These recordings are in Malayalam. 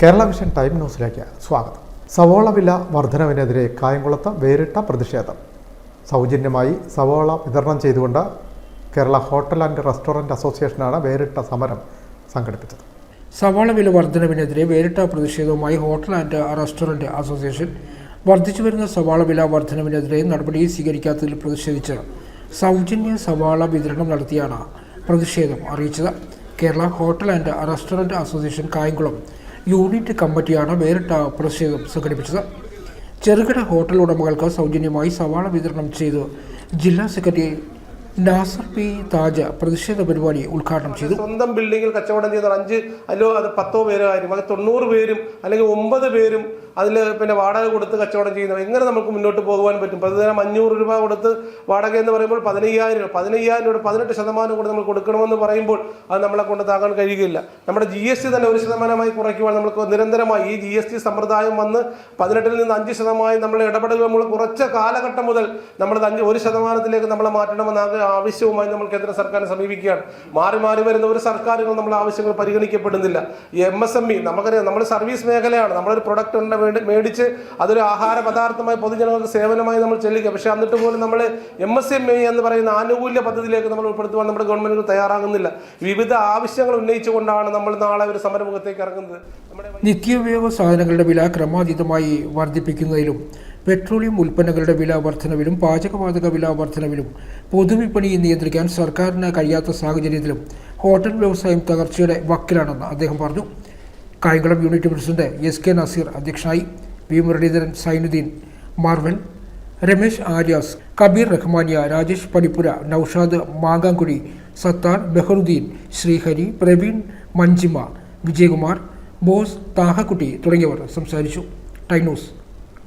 കേരള വിഷൻ ടൈം ന്യൂസിലേക്ക് സ്വാഗതം. സവോള വില വർധനവിനെതിരെ കായംകുളത്ത് വേറിട്ട പ്രതിഷേധം. സൗജന്യമായി സവോള വിതരണം ചെയ്തുകൊണ്ട് കേരള ഹോട്ടൽ ആൻഡ് റെസ്റ്റോറന്റ് അസോസിയേഷനാണ് വേറിട്ട സമരം സംഘടിപ്പിച്ചത്. സവാള വില വർധനവിനെതിരെ വേറിട്ട പ്രതിഷേധവുമായി ഹോട്ടൽ ആൻഡ് റെസ്റ്റോറന്റ് അസോസിയേഷൻ വർദ്ധിച്ചു വരുന്ന സവാള വില വർധനവിനെതിരെ നടപടി സ്വീകരിക്കാത്തതിൽ പ്രതിഷേധിച്ച് സൗജന്യ സവാള വിതരണം നടത്തിയാണ് പ്രതിഷേധം അറിയിച്ചത്. Kerala hotel and restaurant association Kayamkulam unit കമ്മിറ്റിയാണ് വേറിട്ട പ്രതിഷേധം സംഘടിപ്പിച്ചത്. ചെറുകിട ഹോട്ടൽ ഉടമകൾക്ക് സൗജന്യമായി സവാള വിതരണം ചെയ്തു ജില്ലാ സെക്രട്ടറി നാസർ പി താജ പ്രതിഷേധ പരിപാടി ഉദ്ഘാടനം ചെയ്തു. സ്വന്തം ബിൽഡിങ്ങിൽ കച്ചവടം ചെയ്ത അഞ്ച് അല്ലോ അത് പത്തോ പേരോ ആയിരിക്കും അത് തൊണ്ണൂറ് പേരും അല്ലെങ്കിൽ ഒമ്പത് പേരും അതിൽ പിന്നെ വാടക കൊടുത്ത് കച്ചവടം ചെയ്യുന്നവർ എങ്ങനെ നമുക്ക് മുന്നോട്ട് പോകുവാൻ പറ്റും. പ്രതിദിനം അഞ്ഞൂറ് രൂപ കൊടുത്ത് വാടക എന്ന് പറയുമ്പോൾ പതിനയ്യായിരം രൂപ പതിനയ്യായിരം രൂപ പതിനെട്ട് ശതമാനം കൂടെ നമ്മൾ കൊടുക്കണമെന്ന് പറയുമ്പോൾ അത് നമ്മളെ കൊണ്ട് താങ്ങാൻ കഴിയുകയില്ല. നമ്മുടെ ജി എസ് ടി തന്നെ ഒരു ശതമാനമായി കുറയ്ക്കുവാൻ നമുക്ക് നിരന്തരമായി ഈ ജി എസ് ടി സമ്പ്രദായം വന്ന് പതിനെട്ടിൽ നിന്ന് അഞ്ച് ശതമാനം നമ്മൾ ഇടപെടൽ നമ്മൾ കുറച്ച കാലഘട്ടം മുതൽ നമ്മൾ അഞ്ച് ഒരു ശതമാനത്തിലേക്ക് നമ്മളെ മാറ്റണമെന്ന് ആവശ്യവുമായി നമ്മൾ കേന്ദ്ര സർക്കാരിനെ സമീപിക്കുകയാണ്. മാറി മാറി വരുന്ന ഒരു സർക്കാരുകൾ നമ്മൾ ആവശ്യങ്ങൾ പരിഗണിക്കപ്പെടുന്നില്ല. എം എസ് എം ഇ നമുക്കറിയാം നമ്മൾ സർവീസ് മേഖലയാണ് നമ്മളൊരു പ്രൊഡക്റ്റ് ഉണ്ട് വേണ്ടി മേടിച്ച് അതൊരു ആഹാര പദാർത്ഥമായി പൊതുജനങ്ങൾക്ക് സേവനമായി നമ്മൾ ചെല്ലുക. പക്ഷേ എന്നിട്ട് പോലും നമ്മൾ എം എസ് എം ഐ എന്ന് പറയുന്ന ആനുകൂല്യ പദ്ധതിയിലേക്ക് നമ്മൾ ഉൾപ്പെടുത്തുവാൻ നമ്മുടെ ഗവൺമെന്റുകൾ തയ്യാറാകുന്നില്ല. വിവിധ ആവശ്യങ്ങൾ ഉന്നയിച്ചുകൊണ്ടാണ് നമ്മൾ നാളെ ഒരു സമരമുഖത്തേക്ക് ഇറങ്ങുന്നത്. നിത്യോപയോഗ സാധനങ്ങളുടെ വില ക്രമാതീതമായി വർദ്ധിപ്പിക്കുന്നതിലും പെട്രോളിയം ഉൽപ്പന്നങ്ങളുടെ വില വർധനവിലും പാചകവാതക വില വർധനവിലും പൊതുവിപണി നിയന്ത്രിക്കാൻ സർക്കാരിന് കഴിയാത്ത സാഹചര്യത്തിലും ഹോട്ടൽ വ്യവസായം തകർച്ചയുടെ വക്കിലാണെന്ന് അദ്ദേഹം പറഞ്ഞു. Kayamkulam unit president S K Nazeer അധ്യക്ഷനായി വി മുരളീധരൻ സൈനുദ്ദീൻ മാർവൽ രമേശ് ആര്യാസ് കബീർ റഹ്മാനിയ രാജേഷ് പണിപ്പുര നൌഷാദ് മാങ്കാങ്കുടി സത്താർ ബഹറുദ്ദീൻ ശ്രീഹരി പ്രവീൺ മഞ്ജിമ വിജയകുമാർ ബോസ് താഹക്കുട്ടി തുടങ്ങിയവർ സംസാരിച്ചു. ടൈനോസ്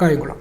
കായംകുളം.